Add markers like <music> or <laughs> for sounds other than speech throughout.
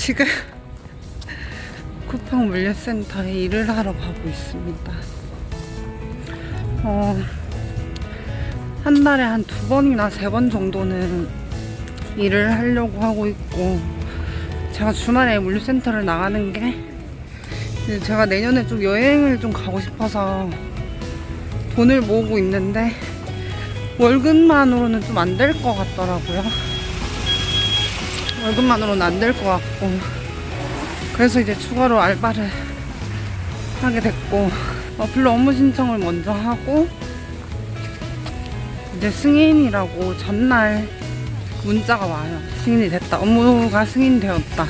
지금 <laughs> 쿠팡 물류센터에 일을 하러 가고 있습니다. 어, 한 달에 한 두 번이나 세 번 정도는 일을 하려고 하고 있고, 제가 주말에 물류센터를 나가는 게, 제가 내년에 좀 여행을 좀 가고 싶어서 돈을 모으고 있는데, 월급만으로는 좀 안 될 것 같더라고요. 월급만으로는 안 될 것 같고. 그래서 이제 추가로 알바를 하게 됐고 어플로 업무 신청을 먼저 하고 이제 승인이라고 전날 문자가 와요. 승인이 됐다. 업무가 승인되었다.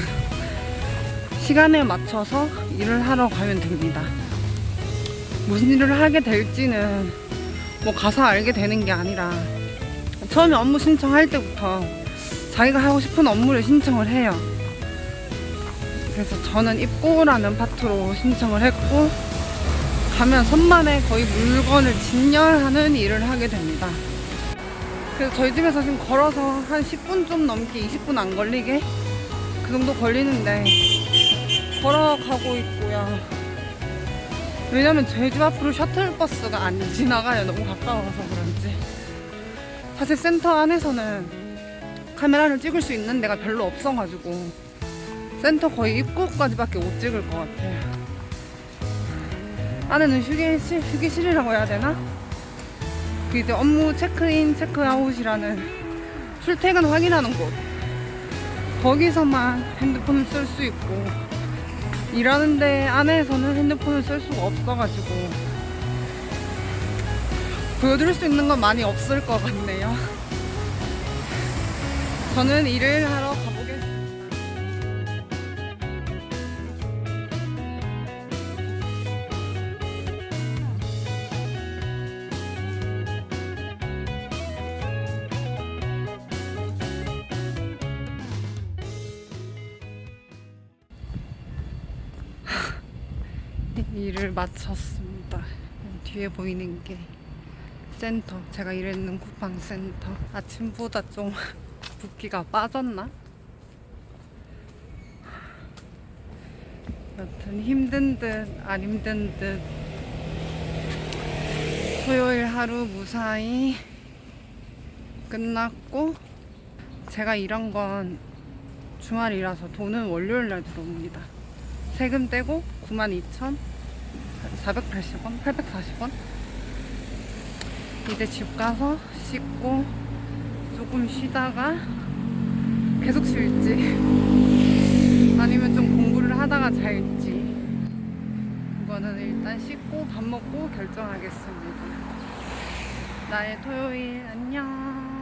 시간에 맞춰서 일을 하러 가면 됩니다. 무슨 일을 하게 될지는 뭐 가서 알게 되는 게 아니라 처음에 업무 신청할 때부터 자기가 하고 싶은 업무를 신청을 해요. 그래서 저는 입고라는 파트로 신청을 했고 가면 선만에 거의 물건을 진열하는 일을 하게 됩니다. 그래서 저희 집에서 지금 걸어서 한 10분 좀 넘게 20분 안 걸리게 그 정도 걸리는데 걸어가고 있고요. 왜냐면 저희 집 앞으로 셔틀버스가 안 지나가요. 너무 가까워서 그런지. 사실 센터 안에서는 카메라를 찍을 수 있는 데가 별로 없어가지고 센터 거의 입구까지밖에 못 찍을 것 같아요. 안에는 휴게실, 휴게실이라고 해야 되나? 그 이제 업무 체크인, 체크아웃이라는 출퇴근 확인하는 곳. 거기서만 핸드폰을 쓸 수 있고 일하는데 안에서는 핸드폰을 쓸 수가 없어가지고 보여드릴 수 있는 건 많이 없을 것 같네요. 저는 일을 하러 가보겠습니다. 일을 마쳤습니다. 뒤에 보이는 게 센터. 제가 일했는 쿠팡 센터. 아침보다 좀 붓기가 빠졌나? 여튼 힘든 듯 안 힘든 듯 토요일 하루 무사히 끝났고 제가 일한 건 주말이라서 돈은 월요일 날 들어옵니다. 세금 떼고 92,480원? 840원? 이제 집 가서 씻고 조금 쉬다가 계속 쉴지 아니면 좀 공부를 하다가 잘지 이거는 일단 씻고 밥 먹고 결정하겠습니다. 나의 토요일 안녕